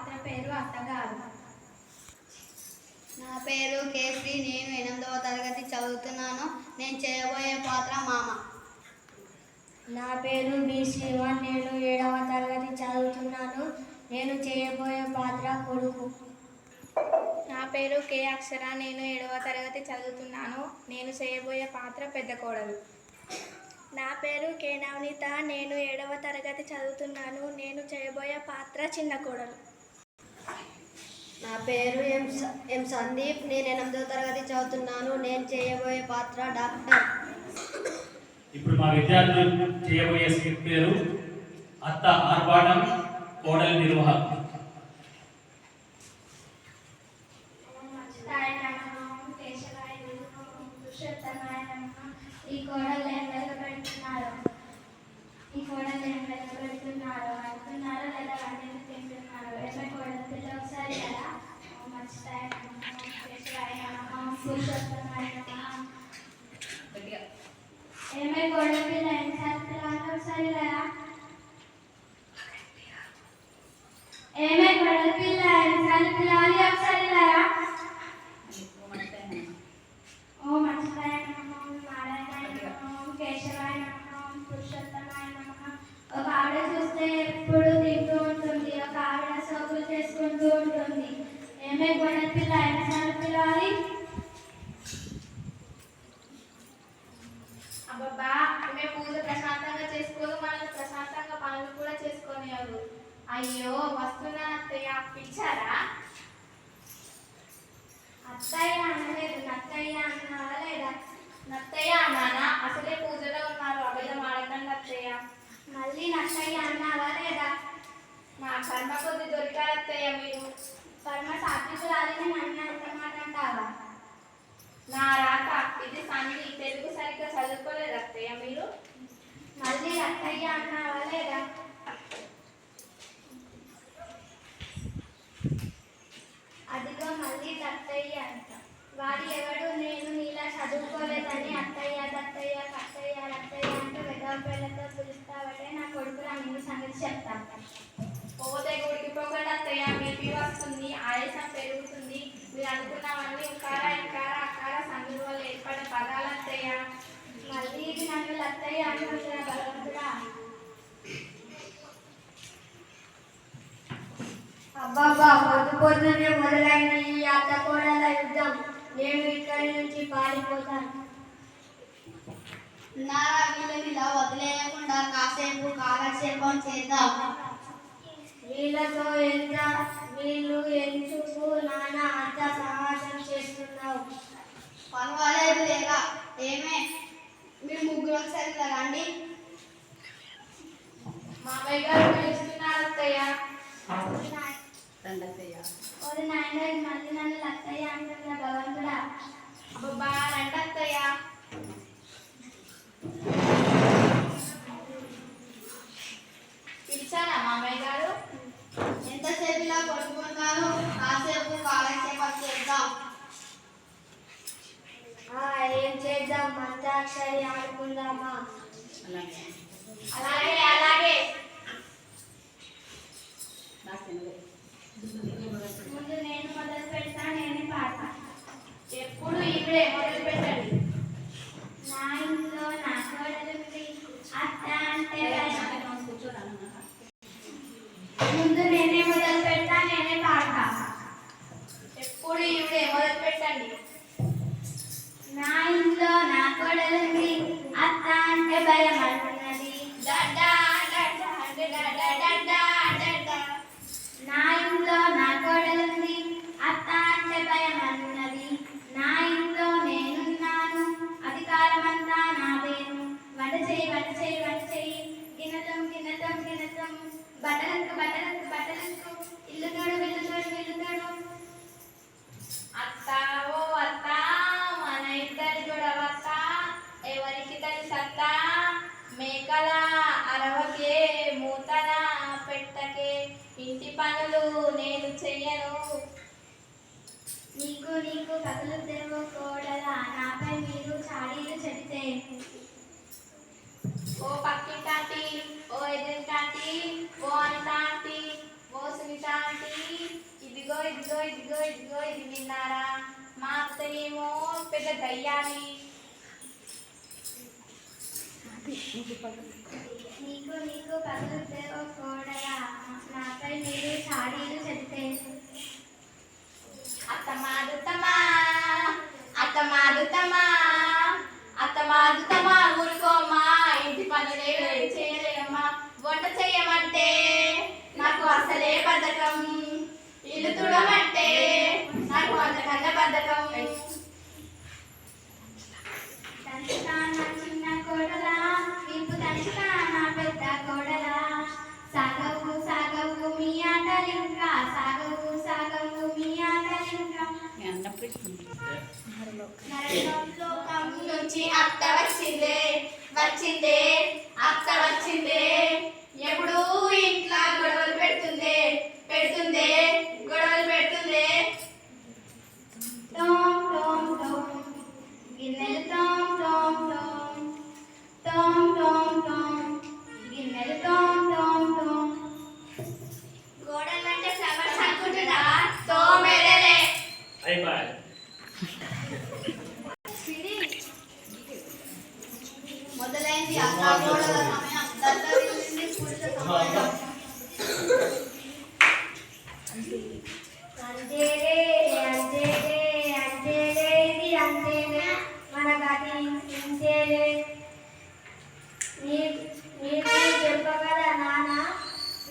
పాత్ర పేరు అత్తగారు. నా పేరు కేశ్రీ నేను ఎనిమిదవ తరగతి చదువుతున్నాను. నేను చేయబోయే పాత్ర మామ. నా పేరు బి శ్రీవాన్ నేను ఏడవ తరగతి చదువుతున్నాను. నేను చేయబోయే పాత్ర కొడుకు. నా పేరు కే అక్షర నేను ఏడవ తరగతి చదువుతున్నాను. నేను చేయబోయే పాత్ర పెద్ద కోడలు. నా పేరు కే నవనీత నేను ఏడవ తరగతి చదువుతున్నాను. నేను చేయబోయే పాత్ర చిన్న కోడలు. నా పేరు ఎం ఎం సందీప్. నేను ఎనిమిదవ తరగతి చదువుతున్నాను. నేను చేయబోయే పాత్ర డాక్టర్. ఇప్పుడు మా విద్యార్థులు చేయబోయే స్క్రిప్ట్ పేరు అత్త ఆర్భాటం కోడలి నిర్వాహం. ఈ కోడలు ఏం వెలగబెడుతున్నారు ఈ కోడలు ఏం వెలగబెడుతున్నారు అంటున్నారో లేదా ఏమై కోడలు పిల్ల ఎన్నిసార్లు పిల్లలు ఒకసారి కదా ఏమై అత్తయ్య అనలేదు నత్తయ్య అన్నారా లేదా నత్తయ్య అన్నానా అసలే పూజలో ఉన్నారు అబద్ధం ఆడకండి అత్తయ్య మళ్ళీ నత్తయ్య అన్నారా లేదా నా కర్మ కొద్ది దొరికారు అత్తయ్య మీరు. కర్మ సాత్వికురాలని నన్ను అంత మాట అంటావా? నా రాక ఇది సంధి తెలుగు సరిగ్గా చదువుకోలేదు అత్తయ్య మీరు. మళ్ళీ అత్తయ్య అన్నావా లేదా మళ్ళీ దత్తయ్య అంట. వాడు ఎవడు నేను నీలా చదువుకోలేదని అత్తయ్య దత్తయ్య కత్తయ్య రత్తయ్య అంటూ పేర్లతో పిలుస్తావటే నా కొడుకులు అన్ని సంగతి చెప్తాను. పోతే గుడికి పోగండి అత్తయ్య బీపీ వస్తుంది ఆయాసం పెరుగుతుంది. మీరు అనుకున్నవన్నీ ఉకార ఇంకార అకార సందుల వల్ల ఏర్పడే పదాలు అత్తయ్య. మళ్ళీ ఇది నన్ను లత్తయ్య అని వచ్చిన భగవంతుడా అబ్బాబ్బా పొద్దు పొద్దునే మొదలైన ఈ అత్త కోడల యుద్ధం. నేను ఇక్కడి నుంచి పారిపోతాను. నారా వీళ్ళని ఇలా వదిలేయకుండా కాసేపు కాలక్షేపం చేద్దాం. వీళ్ళతో ఎంత వీళ్ళు ఎందుకు నాన్న అంత సమాజం చేస్తున్నావు? పర్వాలేదు లేక ఏమే? మీరు ముగ్గురు ఒకసారి రండి. మామయ్య గారు పిలుస్తున్నారు అత్తయ్య. ఓరి నాయన మళ్ళీ నన్ను లత్తయ్య అంటున్నా భగవంతుడా అబ్బబ్బా రండి అత్తయ్య. పిలిచారా మామయ్య గారు? ఎంతసేపు ఇలా కొట్టుకుంటాను కాసేపు కాలక్షేపం చేద్దాం. ఆ, ఏం చేద్దాం? మంత్రాక్షరి ఆడుకుందామా? అలాగే. అలాగే ముందు నేను మొదలు పెడతా నేనే పాడతా. ఎప్పుడు ఇప్పుడే మొదలు పెట్టండి. నా ఇంట్లో నా కోడలుంది అత్త అంటే. ముందు చెప్తే ఓ ఓ పక్కింటాంటి ఓ ఎదురింటాంటి ఓ అనితాంటి ఓ సునీతాంటి ఇదిగో ఇదిగో ఇదిగో ఇదిగో ఇది విన్నారా? మా అత్త పెద్ద దయ్యాలి నీకు నీకు పగులుతే ఓ కోడలా. నాపై మీరు చాడీలు చెప్తే అత్తమాదుతమా అత్తమాదుతమా. అత్తమాదుతమా ఊరుకోమా ఇంటి పనులే చేయలేమ్మా వంట చేయమంటే నాకు అసలే బద్ధకం. ఇల్లు తుడమంటే నాకు అంతకన్నా బద్ధకం. చిన్న కోడలా ఇంపు తంచుతా నా పెద్ద కోడలా. సాగవు సాగవు మీ ఆటలింకా సాగవు సాగవు మీ ఆటలింకా లోకం నుంచి అత్త వచ్చిందే వచ్చిందే అత్త వచ్చిందే. ఎప్పుడు ఇంట్లో గొడవలు పెడుతుందే పెడుతుందే గొడవలు పెడుతుందే. టోమ్ టోమ్ గిన్నెలు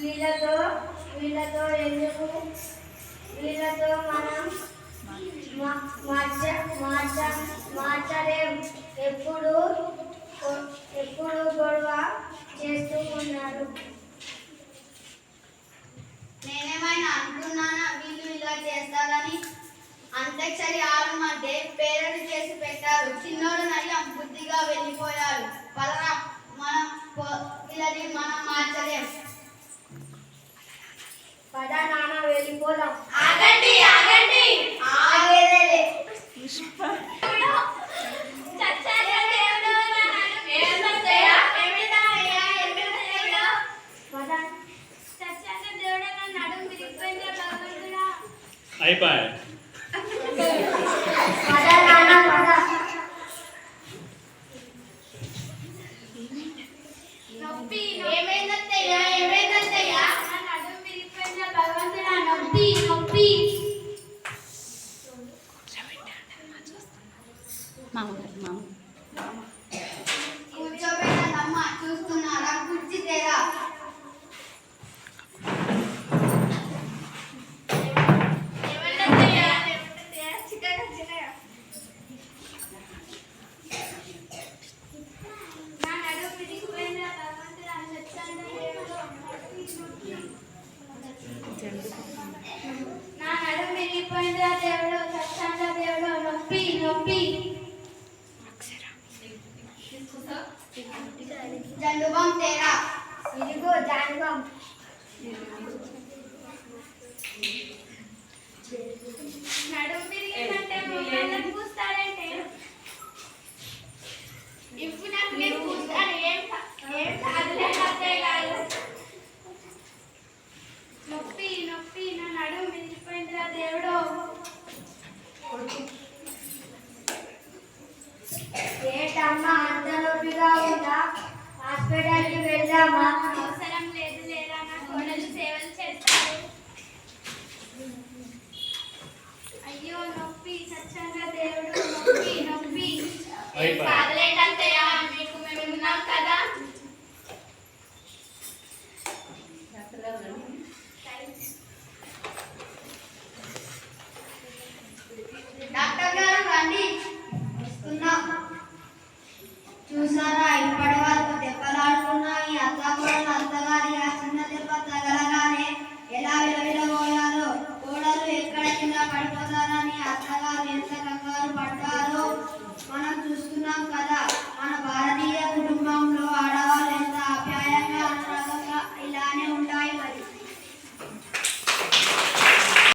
వీళ్ళతో వీళ్ళతో ఎందుకు వీళ్ళతో మనం మా- మార్చ మార్చ మార్చలేం ఎప్పుడు ఎప్పుడు గొడవ చేస్తూ ఉన్నారు. నేనేమైనా అనుకున్నానా? వీళ్ళు ఇలా చేస్తారని? అంత్యక్షరి ఆరు మధ్య పేరెంట్ చేసి పెట్టారు. చిన్నోడు నయ్యం బుద్ధిగా వెళ్ళిపోయారు పదరా మనం పో- వీళ్ళని మనం మార్చలేం. పద నాన్న వెళ్ళిపోదాం. ఆగండి ఆగండి. ఆగేదేలే పద అయిపోయి పద నాన్న పద నొప్పి ఏమైందత్తయ్య ఏమైందత్తయ్య? నా నడుము విరిగిపోయిందా దేవుడు? సత్యంగా దేవుడు? నొప్పి నొప్పి. జండుబాం తేరా. ఇదిగో జానుగం నడుము విరిగిందంటే మొబైల్ పూస్తారంటే ఇప్పుడు నాకు మీరు కూర్చొని ఏం కా- ఏం కాదులే అత్తయ్య గారు నొప్పి నొప్పి నా నడుము విరిగిపోయిందిరా దేవుడు ఏంటమ్మా అంత నొప్పిగా ఉందా హాస్పిటల్కి వెళ్దామా అవసరం లేదు లేదా? నా కోడలు సేవలు చేస్తారు అయ్యో నొప్పి. సత్యంగా దేవుడు నొప్పి నొప్పి. ఏం